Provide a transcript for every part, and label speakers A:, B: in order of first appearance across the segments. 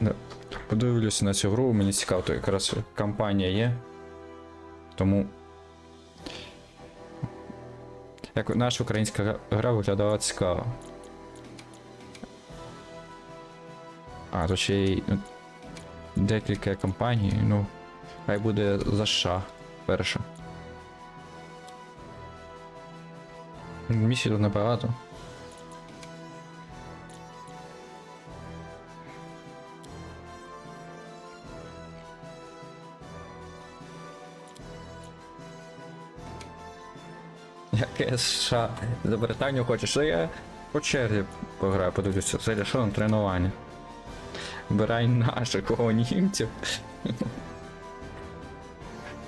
A: Да. Подивлюся на цю гру, мені цікаво, то якраз кампанія є. Тому. Як наша українська гра- виглядала цікаво. А, то ще й ну, декілька кампаній, ну. Хай буде за США перша. Місій тут небагато. Яке США? За Британію хочеш? То я по черзі пограю, подивлюся. Це що на тренування? Вибирай наших кого німців.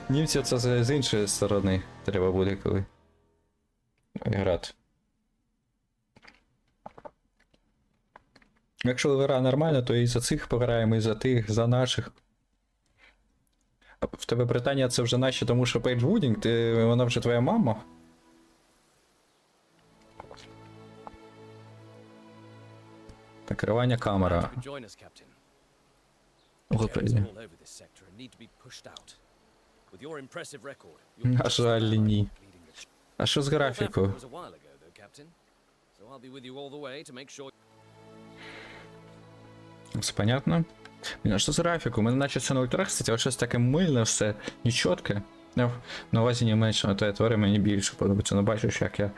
A: Німців це з іншої сторони треба буде коли. Грати. Якщо гра нормальна, то і за цих пограємо, і за тих, за наших. В тебе Британія це вже наші, тому що Пейдж Вудінг, ти, вона вже твоя мама. Накривання камера.
B: Готові.
A: На жаль, ні. А що з графікою? Все понятно? Блін, а що з графіку? У мене наче все на ультрахсеті, а щось таке мильне, все нечітке. На увазі не менше, на те время мені більше подобається. Ну бачиш, як я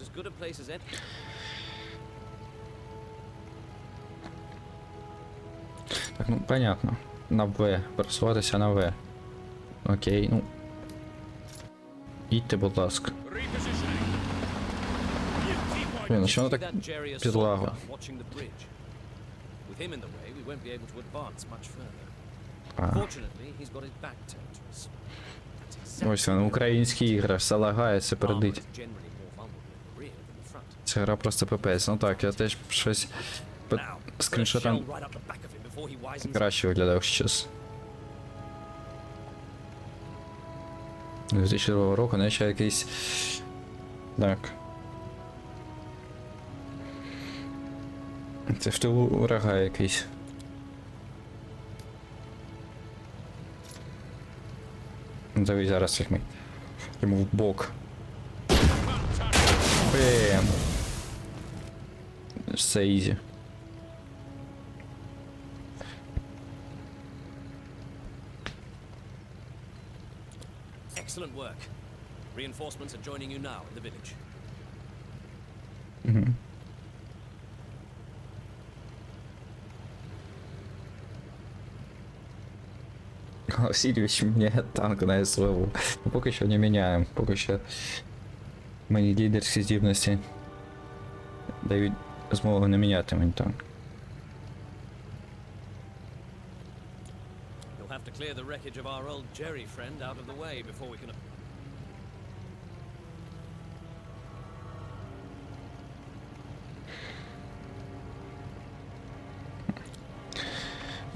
B: as good a place as any.
A: Так, ну понятно. На В. Пересуватися на В. Окей, ну. Їдьте, будь ласка. Блін, ну що воно так
B: підлаго? With him in the way, we won't be able to advance much further. Fortunately, he's got his back turned to us.
A: Ось він, українські ігри, все лагає, все передить. Ця гра просто пипець. Ну так, я теж щось
B: під скріншотом
A: краще виглядав щось. 2002 року, наче якийсь. Так. Це в тилу врага якийсь. Дивись зараз як ми. Йому в бок. Бем. Все ізі.
B: Excellent work. Reinforcements are joining you now in the village.
A: Васильевич меняет танк на СВУ. Ну, пока еще не меняем. Пока еще мені лідерські здібності дають змогу не міняти мені танк.
B: You'll have to clear the wreckage of our old Jerry friend out of the way before we can.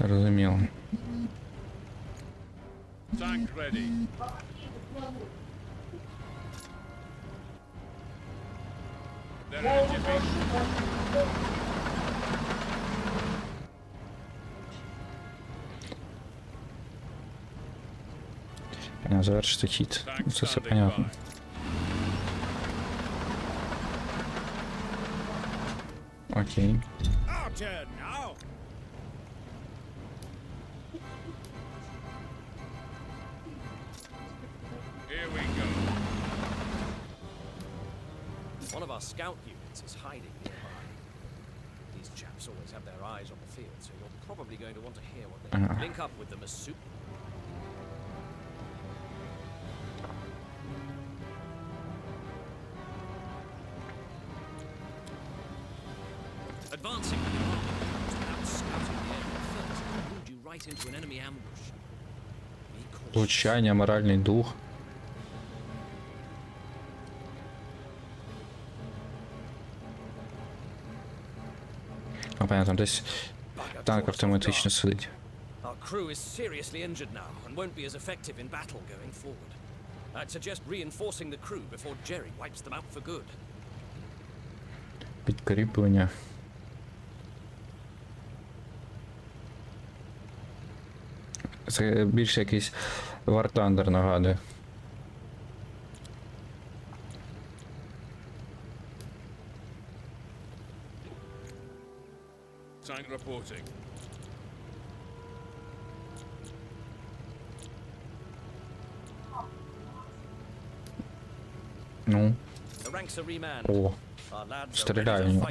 A: Розуміло.
C: Tank ready. They're
A: No zobacz ty
C: hit. Co sobie panią. Okej. Okay.
B: One of our scout units is hiding nearby. These chaps always have their eyes on the field, so you're probably going to want to hear what they link up with them as soon.
A: Влучання, моральний дух. А понятно, там десь танк автоматично сидить.
B: Our crew is seriously injured now and won't be as effective in battle going forward. I'd suggest reinforcing the crew before Jerry wipes them out for good.
A: Подкрепление. Це більше якийсь War Thunder нагадує.
C: Tank reporting.
A: Ну. О,
B: стріляю
A: в
C: нього.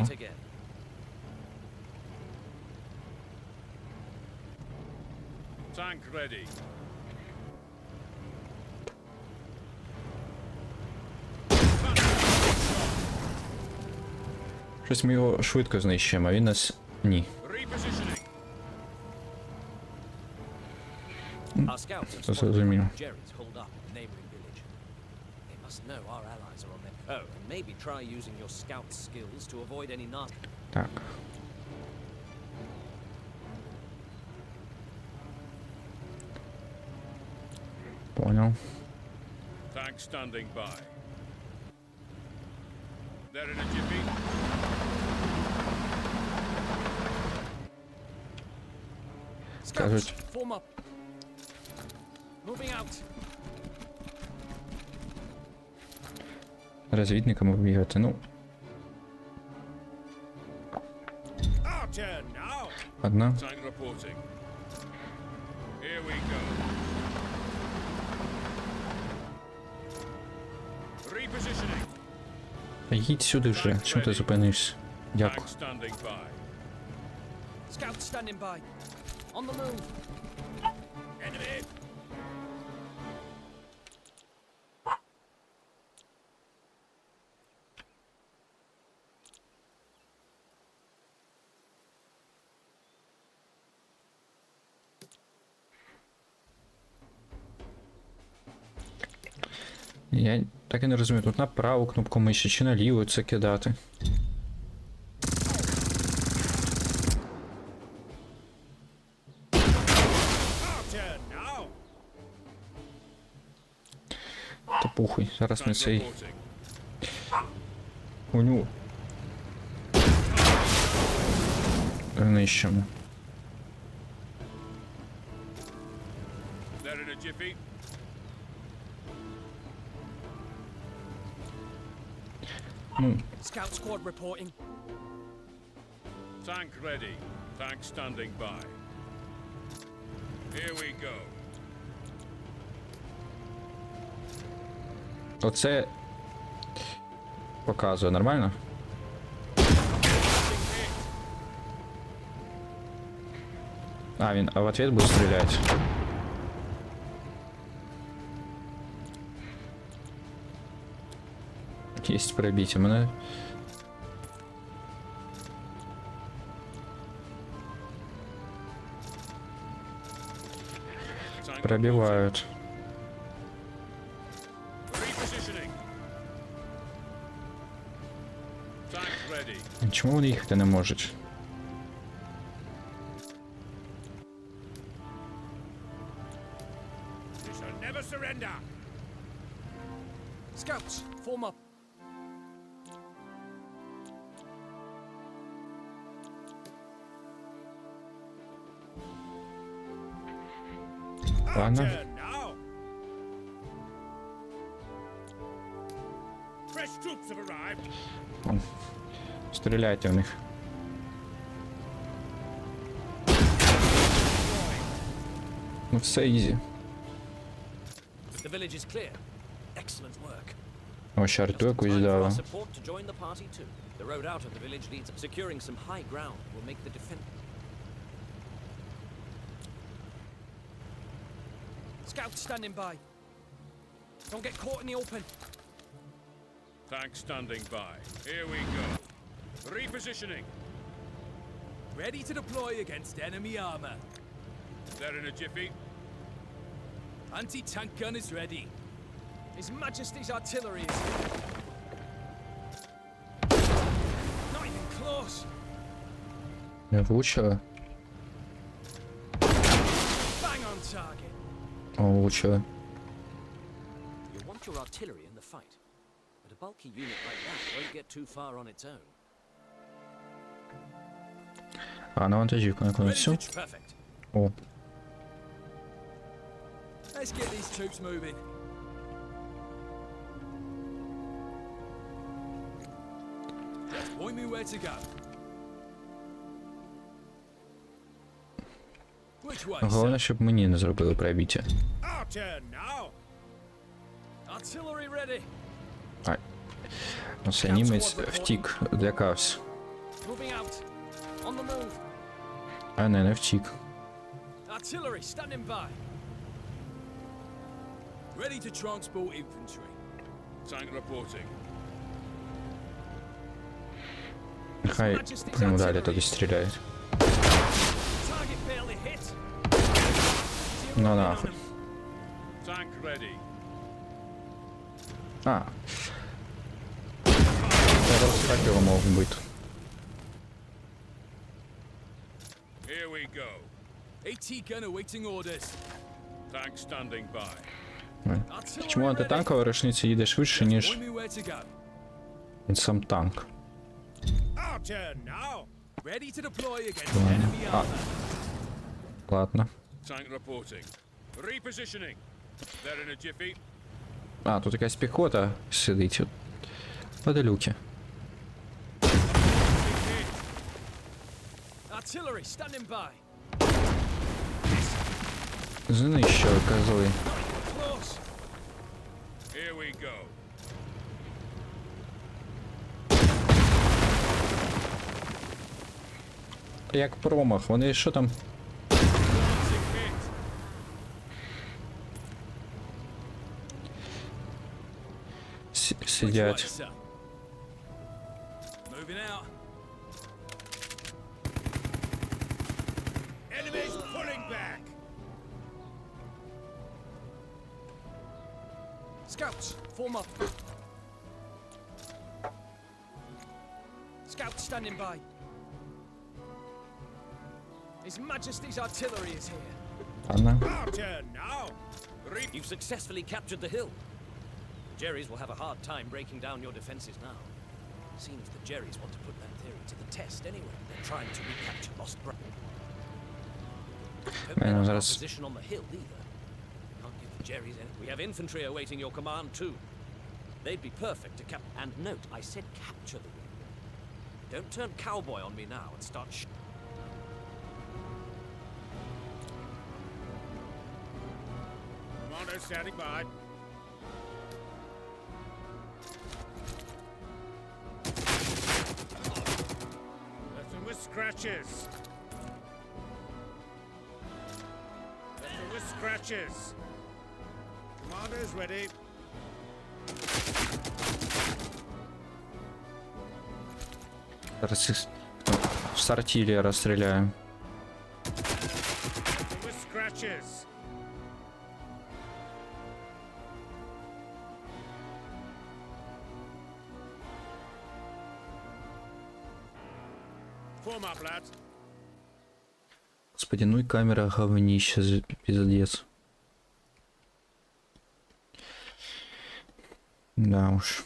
C: ready.
A: щось ми його швидко знищуємо, а він нас ні.
C: Repositioning.
B: Our
A: Понял.
C: Tank standing by. They're in a jiffy.
B: Scouts,
A: Кажуть,
B: form up. Moving out.
A: розвідниками бігати. Ну,
C: Our turn now.
A: одна.
C: Tank reporting.
A: Їдь сюди вже. Чому ти зупинився? Дякую. Я так і не розумію, тут на праву кнопку миші чи на ліву це кидати. Та похуй, зараз ми цей
C: reporting.
A: хуйню. Знищимо. Ну,
B: Scout squad reporting.
C: Tank ready. Tank standing by. Here we go.
A: оце показує нормально? А, він, а в ответ буде стріляти.
C: есть
A: пробить.
C: А У Пробивают. Почему
A: Чому вони їхати не можуть?
C: Our
A: Ладно.
C: turn now. Fresh troops have arrived.
A: Стріляйте в них. Ну все ізі.
B: The village is clear. Excellent work.
A: О, ще арту якусь
B: Time for
A: дала.
B: Scouts standing by. Don't get caught in the open.
C: Tank standing by. Here we go. Repositioning.
B: Ready to deploy against enemy armor.
C: They're in a jiffy.
B: Anti-tank gun is ready. His Majesty's artillery is here. Not even close.
A: Не влучили?
B: Bang on target.
A: О, влучили.
B: You want your artillery in the fight, but a bulky unit like that won't get too far on its own.
A: А, на вантажівку на
B: Ready
A: концю.
B: to perfect.
A: О,
B: Let's get these troops moving. Just point me where to go.
A: Головне, щоб мені не зробили
B: прибіття. Ай.
A: Ну це німець втік,
B: лякався.
A: А не, не втік.
B: Ready to transport infantry.
C: Tank reporting.
A: Нехай прямо далі туди стріляють.
B: Target barely hit.
A: Ну нахуй.
C: Tank ready.
A: А. Зараз так його мов бити.
C: Here we go.
B: AT gun awaiting orders.
C: Tank standing by.
B: Artillery
A: Чому
B: ready.
A: антитанкова рушниця їде швидше, ніж
B: Point me where to go.
A: він сам танк?
C: Our turn now.
B: Ready to deploy against
A: Ладно.
B: enemy
A: А,
B: armor.
A: Ладно. А, тут
C: такая
B: пехота сидит, Подалюки.
A: Знищили козли.
C: Here we go.
A: Як промах, вони що там? Сидять.
B: sir? Moving out.
C: Enemies pulling back.
B: Scouts, form up. Scouts standing by. His Majesty's artillery is here.
A: Ладно.
C: Our turn now. Re-
B: You've successfully captured the hill. The Jerrys will have a hard time breaking down your defenses now. Seems the Jerrys want to put that theory to the test anyway. They're trying to recapture lost ground. Don't
A: Man,
B: let up our
A: that's-
B: position on the hill either. Can't give the Jerrys any. We have infantry awaiting your command too. They'd be perfect to cap. And note, I said capture the windmill. Don't turn cowboy on me now and start sh-
C: Commander standing by. scratches. Left them with scratches. Commander's ready.
A: Зараз їх з артилерії розстріляю.
C: Left them with scratches.
A: Господи, ну и камера говнище, за- пиздец. Да уж.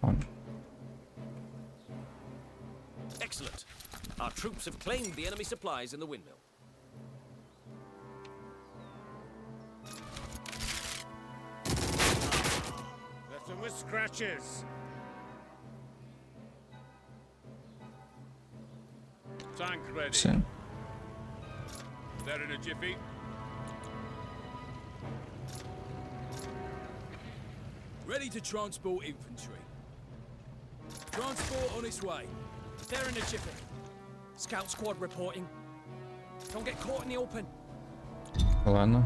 A: Он.
B: Excellent. Our troops have claimed the enemy supplies in the windmill.
C: scratches. Tank ready.
A: Все.
C: They're in a jiffy.
B: Ready to transport infantry. Transport on its way. They're in a jiffy. Scout squad reporting. Don't get caught in the open.
A: Ладно.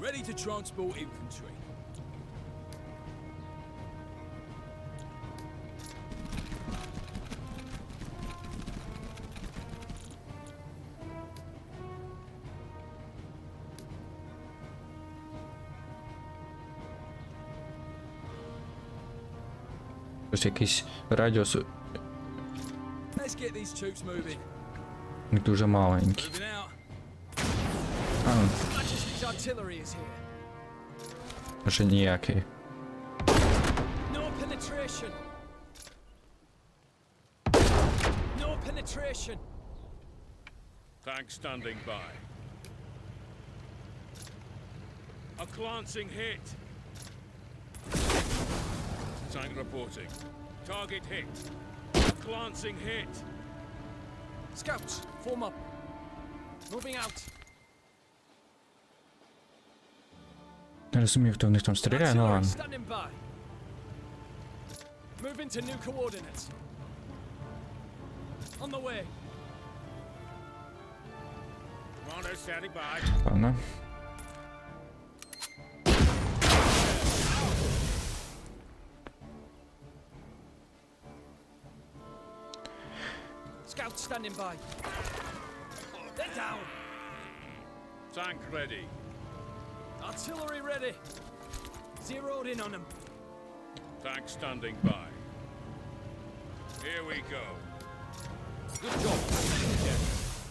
D: Ready
E: to transport infantry.
A: Ось якийсь радіус у
E: Let's get these troops moving.
A: них дуже маленький.
E: Moving out.
A: Że
D: nijakiej. penetration.
C: Tank standing by. A glancing hit. Tank reporting. Target hit. A glancing hit.
D: Scouts, form up. Moving out.
A: Не розумію, хто в них там стріляє, ну
D: Artillery
A: ладно.
D: standing by. Moving to new coordinates. On the way.
C: Commander standing by.
A: Ладно.
D: Scouts standing by. They're down.
C: Tank ready.
D: Artillery ready. Zeroed in on them.
C: Tank standing by. Here we go.
D: Good job.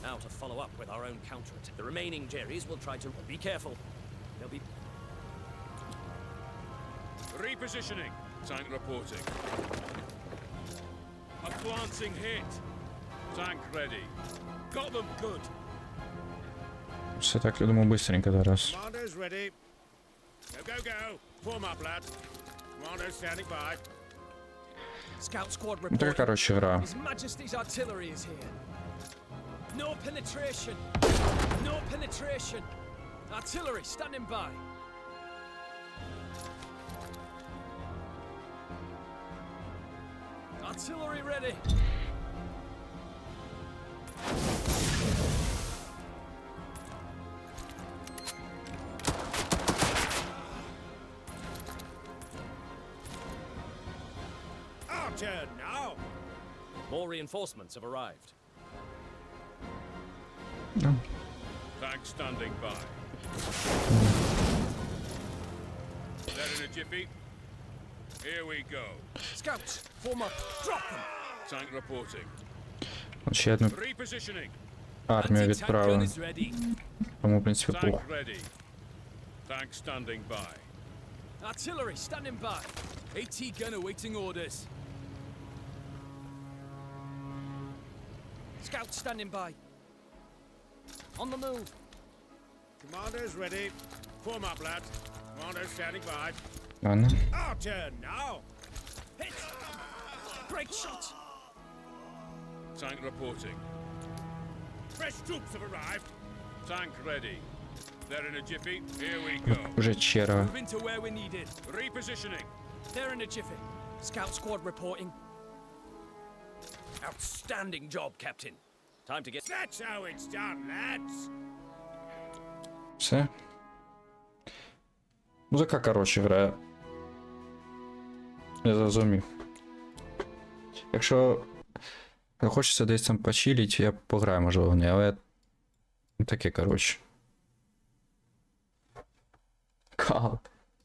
D: Now to follow up with our own counterattack. The remaining Jerrys will try to be careful. They'll be
C: Repositioning. Tank reporting. A glancing hit. Tank ready. Got them good.
A: Все так, я думаю, быстренько зараз.
C: Commanders ready. Go, go, go. Form up, lads. Commanders standing by.
D: Scout squad
A: Ну така,
D: reporting.
A: коротше, гра.
D: His Majesty's artillery is here. No penetration. No penetration. Artillery standing by. Artillery ready. reinforcements have arrived.
C: Tank standing by. That in a jiffy. Here we go.
D: Scouts, form up. Drop them.
C: Tank reporting.
A: От ще одну
C: Repositioning.
A: армію
E: Anti-tank gun
A: відправили.
E: is ready.
A: Тому, в принципі,
C: Tank
A: плохо.
C: ready. Tank standing by.
D: Artillery standing by.
E: AT gun awaiting orders.
D: Scouts standing by. On the move.
C: Commanders ready. Form up, lads. Commanders standing by.
A: Ладно.
C: Our turn now.
D: Hit. Great shot.
C: Tank reporting. Fresh troops have arrived. Tank ready. They're in a jiffy. Here we go.
A: Вже черга.
E: Moving to where we're needed.
C: Repositioning.
D: They're in a jiffy. Scout squad reporting. Outstanding job, Captain. Time to get.
C: That's how it's done, lads.
A: Все. Ну така, коротше, гра. Я зрозумів. Якщо хочеться десь там почилить, я пограю, можливо, в але таке, коротше. Кал.